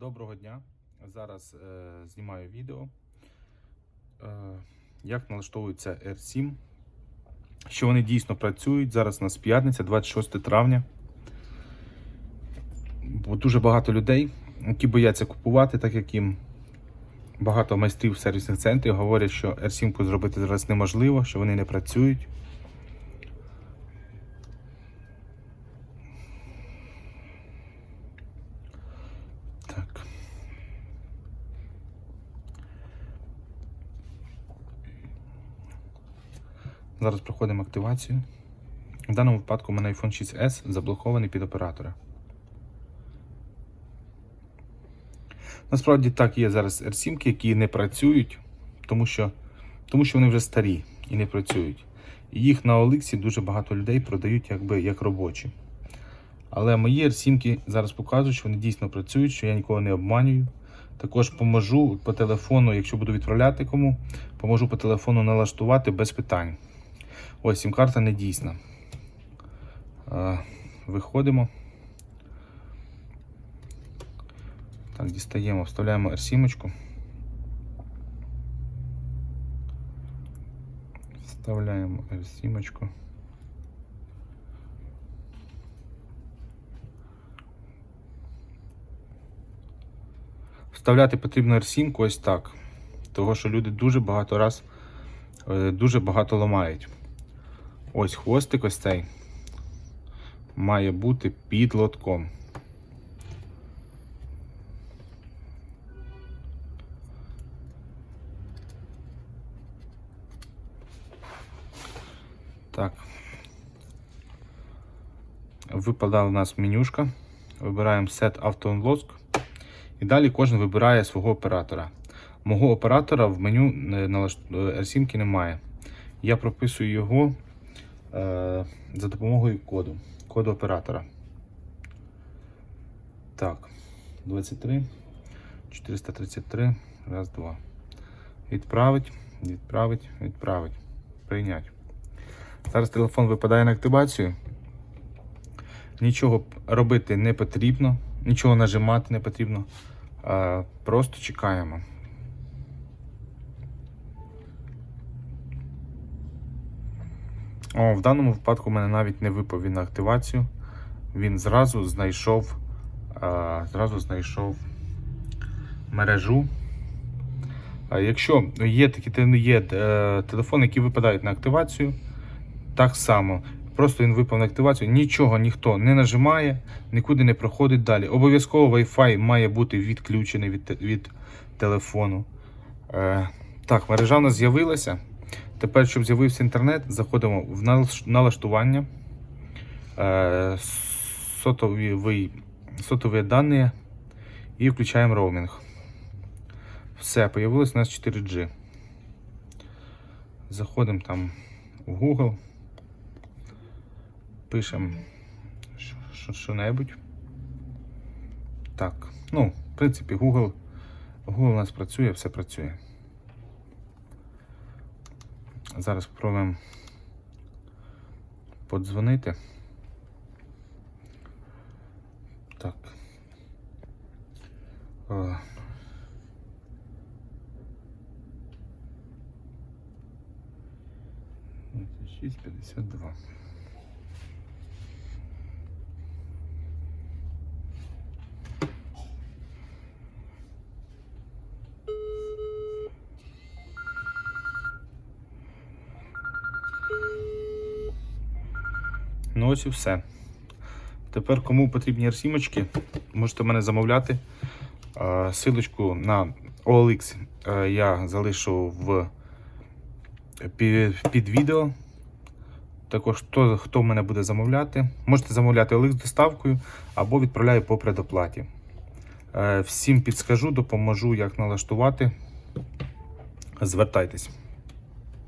Доброго дня. Зараз е, знімаю відео, е, як налаштовується R7. Що вони дійсно працюють. Зараз у нас п'ятниця, 26 травня. Бо дуже багато людей, які бояться купувати, так як їм багато майстрів сервісних центрів говорять, що R7 зробити зараз неможливо, що вони не працюють. Так. Зараз проходимо активацію. В даному випадку у мене iPhone 6s заблокований під оператора. Насправді так є зараз R7, які не працюють, тому що, тому що вони вже старі і не працюють. І їх на OLX дуже багато людей продають якби як робочі. Але мої R7 зараз показують, що вони дійсно працюють, що я нікого не обманюю. Також поможу по телефону, якщо буду відправляти кому, поможу по телефону налаштувати без питань. Ось сім-карта не дійсна. Е, Виходимо. Так, дістаємо, вставляємо R7. Вставляємо R7. Вставляти потрібно R7 ось так. Того, що люди дуже багато раз е, дуже багато ламають. Ось хвостик ось цей має бути під лотком. Так. Випадала у нас менюшка. Вибираємо Set Auto. І далі кожен вибирає свого оператора. Мого оператора в меню е, е, R7 немає. Я прописую його е, за допомогою коду. Коду оператора. Так, 23, 433, раз, два. Відправить, відправить, відправить. Прийнять. Зараз телефон випадає на активацію. Нічого робити не потрібно, нічого нажимати не потрібно. Просто чекаємо. О, в даному випадку в мене навіть не випав він на активацію. Він зразу знайшов, а, зразу знайшов мережу. А якщо є такі є, е, телефони, які випадають на активацію, так само. Просто він випав на активацію, нічого ніхто не нажимає, нікуди не проходить далі. Обов'язково Wi-Fi має бути відключений від, від телефону. Е, так, мережа у нас з'явилася. Тепер, щоб з'явився інтернет, заходимо в налаштування. Е, сотові, сотові дані і включаємо роумінг. Все, появилось у нас 4G. Заходимо там в Google. Пишемо що- що- що-небудь. Так. Ну, в принципі, Google. Google у нас працює, все працює. Зараз спробуємо подзвонити. Так. О. Шість п'ятдесят два. Ну ось і все. Тепер, кому потрібні R7, можете мене замовляти. Силочку на OLX е, я залишу в під, під відео. Також хто, хто мене буде замовляти, можете замовляти OLX доставкою або відправляю по предоплаті. Е, Всім підскажу, допоможу, як налаштувати. Звертайтесь.